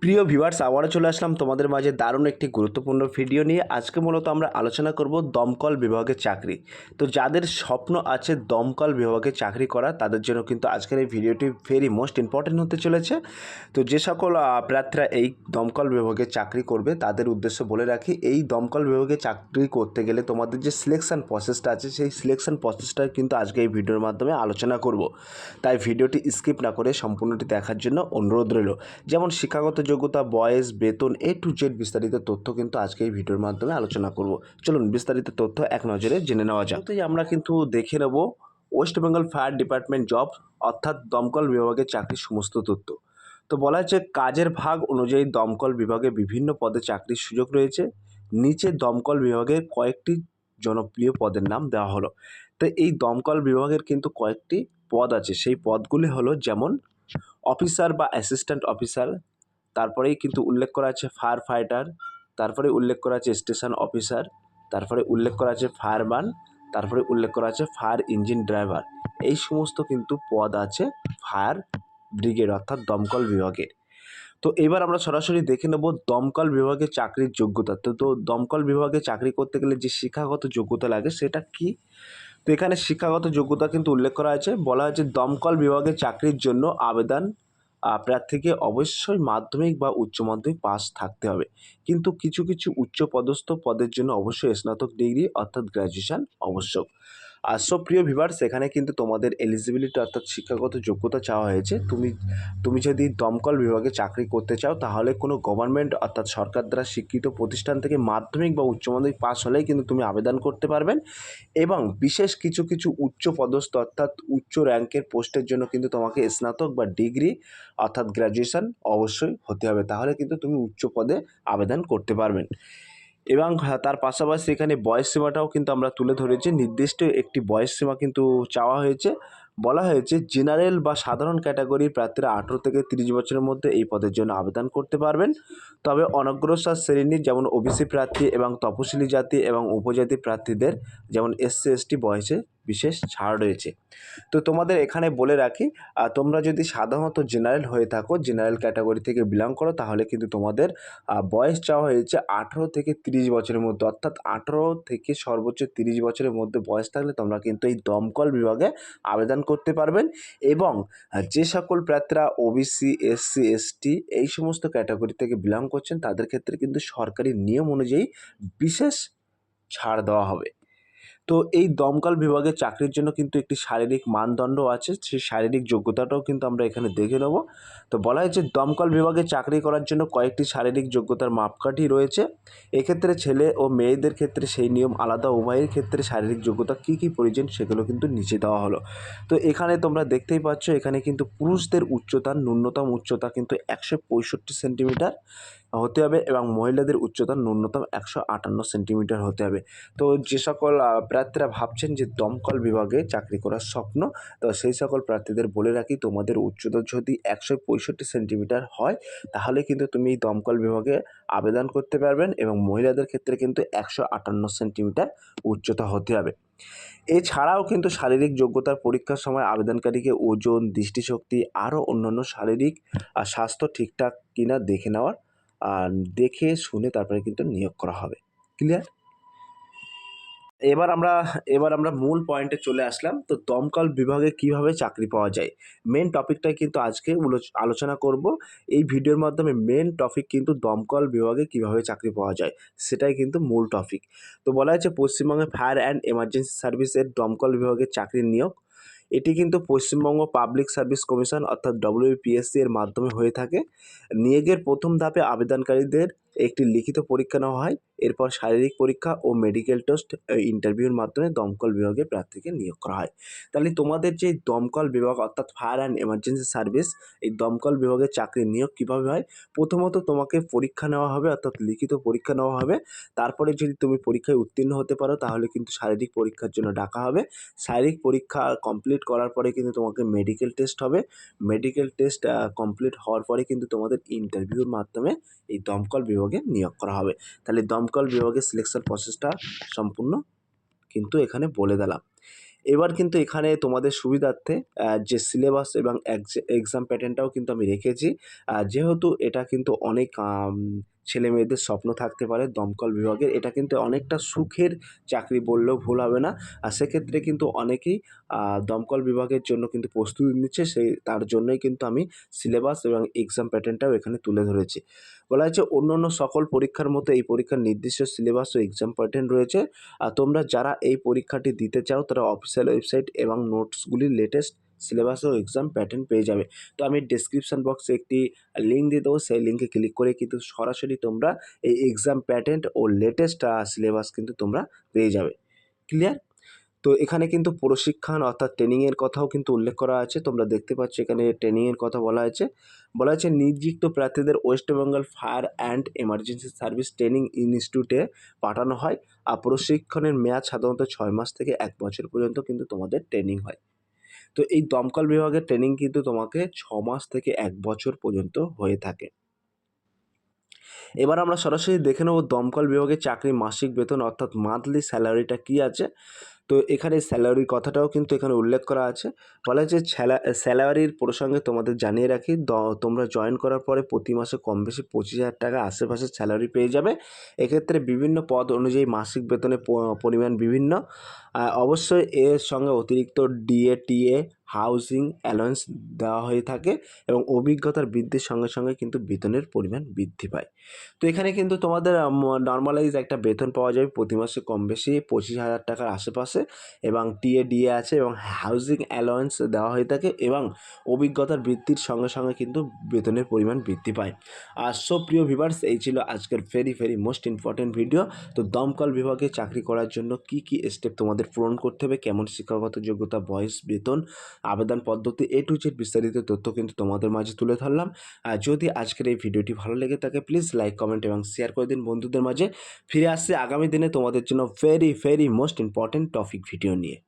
প্রিয় ভিউয়ার্স, আবারও চলে আসলাম তোমাদের মাঝে দারুণ একটি গুরুত্বপূর্ণ ভিডিও নিয়ে। আজকে মূলত আমরা আলোচনা করব দমকল বিভাগের চাকরি। তো যাদের স্বপ্ন আছে দমকল বিভাগে চাকরি করা, তাদের জন্য কিন্তু আজকের এই ভিডিওটি ভেরি মোস্ট ইম্পর্টেন্ট হতে চলেছে। তো যে সকল প্রার্থীরা এই দমকল বিভাগে চাকরি করবে, তাদের উদ্দেশ্য বলে রাখি, এই দমকল বিভাগে চাকরি করতে গেলে তোমাদের যে সিলেকশন প্রসেসটা আছে, সেই সিলেকশন প্রসেসটা কিন্তু আজকে এই ভিডিওর মাধ্যমে আলোচনা করব। তাই ভিডিওটি স্কিপ না করে সম্পূর্ণটি দেখার জন্য অনুরোধ রইল। যেমন শিক্ষাগত যোগ্যতা, বয়স, বেতন এ টু জেড বিস্তারিত তথ্য কিন্তু আজকে এই ভিডিওর মাধ্যমে আলোচনা করব। চলুন বিস্তারিত তথ্য এক নজরে জেনে নেওয়া যাক। আমরা কিন্তু দেখে নেব West Bengal fire department job অর্থাৎ দমকল বিভাগের চাকরির সমস্ত তথ্য। তো বলা হচ্ছে কাজের ভাগ অনুযায়ী দমকল বিভাগে বিভিন্ন পদে চাকরির সুযোগ রয়েছে। নিচে দমকল বিভাগের কয়েকটি জনপ্রিয় পদের নাম দেওয়া হলো। তো এই দমকল বিভাগের কিন্তু কয়েকটি পদ আছে। সেই পদগুলি হলো যেমন অফিসার বা অ্যাসিস্ট্যান্ট অফিসার তারপরেই কিন্তু উল্লেখ করা আছে ফায়ার ফাইটার, তারপরে উল্লেখ করা আছে স্টেশন অফিসার, তারপরে উল্লেখ করা আছে ফায়ারম্যান, তারপরে উল্লেখ করা আছে ফায়ার ইঞ্জিন ড্রাইভার। এই সমস্ত কিন্তু পদ আছে ফায়ার ব্রিগেড অর্থাৎ দমকল বিভাগের। তো এবার আমরা সরাসরি দেখে নেব দমকল বিভাগে চাকরির যোগ্যতা। তো তো দমকল বিভাগে চাকরি করতে গেলে যে শিক্ষাগত যোগ্যতা লাগে সেটা কি? তো এখানে শিক্ষাগত যোগ্যতা কিন্তু উল্লেখ করা আছে। বলা হয়েছে দমকল বিভাগে চাকরির জন্য আবেদন প্রার্থীকে অবশ্যই মাধ্যমিক বা উচ্চ মাধ্যমিক পাস থাকতে হবে। কিন্তু কিছু কিছু উচ্চপদস্থ পদের জন্য অবশ্যই স্নাতক ডিগ্রি অর্থাৎ গ্র্যাজুয়েশন আবশ্যক। আর সব প্রিয় ভিভার সেখানে কিন্তু তোমাদের এলিজিবিলিটি অর্থাৎ শিক্ষাগত যোগ্যতা চাওয়া হয়েছে। তুমি তুমি যদি দমকল বিভাগে চাকরি করতে চাও, তাহলে কোনো গভর্নমেন্ট অর্থাৎ সরকার দ্বারা স্বীকৃত প্রতিষ্ঠান থেকে মাধ্যমিক বা উচ্চ মাধ্যমিক পাস হলেই কিন্তু তুমি আবেদন করতে পারবেন। এবং বিশেষ কিছু কিছু উচ্চ পদস্থ অর্থাৎ উচ্চ র্যাঙ্কের পোস্টের জন্য কিন্তু তোমাকে স্নাতক বা ডিগ্রি অর্থাৎ গ্র্যাজুয়েশন অবশ্যই হতে হবে। তাহলে কিন্তু তুমি উচ্চ পদে আবেদন করতে পারবেন। এবং হ্যাঁ, তার পাশাপাশি এখানে বয়স সীমাটাও কিন্তু আমরা তুলে ধরেছি। নির্দিষ্ট একটি বয়স সীমা কিন্তু চাওয়া হয়েছে। বলা হয়েছে জেনারেল বা সাধারণ ক্যাটাগরির প্রার্থীরা আঠেরো থেকে তিরিশ বছরের মধ্যে এই পদের জন্য আবেদন করতে পারবেন। তবে অনগ্রসর শ্রেণির যেমন ওবিসি প্রার্থী এবং তপশিলি জাতি এবং উপজাতি প্রার্থীদের যেমন এসসি এসটি বয়সে বিশেষ ছাড় রয়েছে। তো তোমাদের এখানে বলে রাখি তোমরা যদি সাধারণত জেনারেল হয়ে থাকো জেনারেল ক্যাটাগরি থেকে বিলং করো, তাহলে কিন্তু তোমাদের বয়স চাওয়া হয়েছে আঠেরো থেকে তিরিশ বছরের মধ্যে। অর্থাৎ আঠেরো থেকে সর্বোচ্চ তিরিশ বছরের মধ্যে বয়স থাকলে তোমরা কিন্তু এই দমকল বিভাগে আবেদন করতে পারবেন। এবং যে সকল প্রার্থীরা ওবিসি এসসি এসটি এই সমস্ত ক্যাটাগরি থেকে বিলং করছেন, তাদের ক্ষেত্রে কিন্তু সরকারি নিয়ম অনুযায়ী বিশেষ ছাড় দেওয়া হবে। তো এই দমকল বিভাগের চাকরির জন্য কিন্তু একটি শারীরিক মানদণ্ড আছে, সেই শারীরিক যোগ্যতাটাও কিন্তু আমরা এখানে দেখে নেব। তো বলা হয়েছে দমকল বিভাগে চাকরি করার জন্য কয়েকটি শারীরিক যোগ্যতার মাপকাঠি রয়েছে। এক্ষেত্রে ছেলে ও মেয়েদের ক্ষেত্রে সেই নিয়ম আলাদা, উভয়ের ক্ষেত্রে শারীরিক যোগ্যতা কী কী প্রয়োজন সেগুলো কিন্তু নিচে দেওয়া হলো। তো এখানে তোমরা দেখতেই পাচ্ছ, এখানে কিন্তু পুরুষদের উচ্চতা ন্যূনতম উচ্চতা কিন্তু একশো পঁয়ষট্টি সেন্টিমিটার। হতে হবে এবং মহিলাদের উচ্চতা ন্যূনতম একশো আটান্ন সেন্টিমিটার হতে হবে। তো যে সকল প্রার্থীরা ভাবছেন যে দমকল বিভাগে চাকরি করার স্বপ্ন, তো সেই সকল প্রার্থীদের বলে রাখি, তোমাদের উচ্চতা যদি একশো পঁয়ষট্টি সেন্টিমিটার হয়, তাহলে কিন্তু তুমি এই দমকল বিভাগে আবেদন করতে পারবেন এবং মহিলাদের ক্ষেত্রে কিন্তু একশো আটান্ন সেন্টিমিটার উচ্চতা হতে হবে। এছাড়াও কিন্তু শারীরিক যোগ্যতার পরীক্ষার সময় আবেদনকারীকে ওজন, দৃষ্টিশক্তি, আরও অন্যান্য শারীরিক স্বাস্থ্য ঠিকঠাক কিনা দেখে নেওয়ার দেখে শুনে তারপরে কিন্তু নিয়োগ করা হবে। ক্লিয়ার এবার আমরা এবার আমরা মূল পয়েন্টে চলে আসলাম। তো দমকল বিভাগে কীভাবে চাকরি পাওয়া যায়? মেন টপিকটাই কিন্তু আজকে আলোচনা করব। এই ভিডিওর মাধ্যমে মেন টপিক কিন্তু দমকল বিভাগে কীভাবে চাকরি পাওয়া যায়, সেটাই কিন্তু মূল টপিক তো বলা হয়েছে, পশ্চিমবঙ্গে ফায়ার অ্যান্ড এমার্জেন্সি সার্ভিসের দমকল বিভাগে চাকরির নিয়োগ এটি কিন্তু পশ্চিমবঙ্গ পাবলিক সার্ভিস কমিশন অর্থাৎ ডব্লিউপিএসসি এর মাধ্যমে হয়ে থাকে। নিয়োগের প্রথম ধাপে আবেদনকারীদের একটি লিখিত পরীক্ষা নেওয়া হয়। এরপর শারীরিক পরীক্ষা ও মেডিকেল টেস্ট ইন্টারভিউর মাধ্যমে দমকল বিভাগে প্রার্থীকে নিয়োগ করা হয়। তাহলে তোমাদের যে দমকল বিভাগ, অর্থাৎ ফায়ার অ্যান্ড এমার্জেন্সি সার্ভিস এই দমকল বিভাগের চাকরির নিয়োগ কীভাবে হয়? প্রথমত তোমাকে পরীক্ষা নেওয়া হবে, অর্থাৎ লিখিত পরীক্ষা নেওয়া হবে। তারপরে যদি তুমি পরীক্ষায় উত্তীর্ণ হতে পারো, তাহলে কিন্তু শারীরিক পরীক্ষার জন্য ডাকা হবে। শারীরিক পরীক্ষা কমপ্লিট করার পরে কিন্তু তোমাকে মেডিকেল টেস্ট হবে। মেডিকেল টেস্ট কমপ্লিট হওয়ার পরে কিন্তু তোমাদের ইন্টারভিউর মাধ্যমে এই দমকল বিভাগে নিয়োগ করা হবে। তাহলে দমকল বিভাগের সিলেকশন প্রসেসটা সম্পূর্ণ কিন্তু এখানে বলে দিলাম। এবার কিন্তু এখানে তোমাদের সুবিধার্থে যে সিলেবাস এবং এক্সাম প্যাটার্নটাও কিন্তু আমি রেখেছি। যেহেতু এটা কিন্তু অনেক ছেলে মেয়েদের স্বপ্ন থাকতে পারে দমকল বিভাগের। এটা কিন্তু অনেকটা সুখের চাকরি বললেও ভুল হবে না। আর সেক্ষেত্রে কিন্তু অনেকেই দমকল বিভাগের জন্য কিন্তু প্রস্তুতি নিচ্ছে। সেই, তার জন্যই কিন্তু আমি সিলেবাস এবং এক্সাম প্যাটার্নটাও এখানে তুলে ধরেছি। বলা হয়েছে অন্য অন্য সকল পরীক্ষার মতো এই পরীক্ষার নির্দিষ্ট সিলেবাস ও এক্সাম প্যাটার্ন রয়েছে। আর তোমরা যারা এই পরীক্ষাটি দিতে চাও, তারা অফিসিয়াল ওয়েবসাইট এবং নোটসগুলির লেটেস্ট সিলেবাস এক্সাম প্যাটার্ন পেয়ে যাবে। তো আমি ডিসক্রিপশন বক্সে একটি লিঙ্ক দিয়ে দেবো, সেই লিঙ্কে ক্লিক করে কিন্তু সরাসরি তোমরা এই এক্সাম প্যাটার্ন ও লেটেস্ট সিলেবাস কিন্তু তোমরা পেয়ে যাবে। ক্লিয়ার তো এখানে কিন্তু প্রশিক্ষণ অর্থাৎ ট্রেনিংয়ের কথাও কিন্তু উল্লেখ করা আছে। তোমরা দেখতে পাচ্ছ এখানে ট্রেনিংয়ের কথা বলা আছে। বলা আছে, নিযুক্ত প্রার্থীদের West Bengal fire and emergency service training ইনস্টিটিউটে পাঠানো হয়। আর প্রশিক্ষণের মেয়াদ সাধারণত ছয় মাস থেকে এক বছর পর্যন্ত কিন্তু তোমাদের ট্রেনিং হয়। তো এই দমকল বিভাগের ট্রেনিং কিন্তু তোমাকে ছ মাস থেকে এক বছর পর্যন্ত হয়ে থাকে। এবার আমরা সরাসরি দেখে নেব দমকল বিভাগের চাকরি মাসিক বেতন অর্থাৎ মান্থলি স্যালারিটা কী আছে। তো এখানে স্যালারির কথাটাও কিন্তু এখানে উল্লেখ করা আছে। বলা হচ্ছে স্যালারির প্রসঙ্গে তোমাদের জানিয়ে রাখি তোমরা জয়েন করার পরে প্রতি মাসে কম বেশি পঁচিশ হাজার টাকা আশেপাশে স্যালারি পেয়ে যাবে। এক্ষেত্রে বিভিন্ন পদ অনুযায়ী মাসিক বেতনের পরিমাণ বিভিন্ন। অবশ্যই এর সঙ্গে অতিরিক্ত ডিএ টিএ হাউজিং অ্যালাউন্স দেওয়া হয়ে থাকে এবং অভিজ্ঞতার বৃদ্ধির সঙ্গে সঙ্গে কিন্তু বেতনের পরিমাণ বৃদ্ধি পায়। তো এখানে কিন্তু তোমাদের নর্মালাইজ একটা বেতন পাওয়া যাবে প্রতি মাসে কম বেশি পঁচিশ হাজার টাকার আশেপাশে এবং টিএ, ডিএ আছে এবং হাউজিং অ্যালাউন্স দেওয়া হয়ে থাকে এবং অভিজ্ঞতার বৃদ্ধির সঙ্গে সঙ্গে কিন্তু বেতনের পরিমাণ বৃদ্ধি পায়। আর সো প্রিয় ভিভার্স এই ছিল আজকের very very most important video তো দমকল বিভাগে চাকরি করার জন্য কি কি স্টেপ তোমাদের পূরণ করতে হবে? কেমন শিক্ষাগত যোগ্যতা, বয়স, বেতন? আবেদন পদ্ধতি এ টু জেড বিস্তারিত তথ্য কিন্তু তোমাদের মাঝে তুলে ধরলাম। যদি আজকের এই ভিডিওটি ভালো লেগে থাকে প্লিজ লাইক কমেন্ট এবং শেয়ার করে দিন বন্ধুদের মাঝে। ফিরে আসছে আগামী দিনে তোমাদের জন্য very very most important topic video নিয়ে।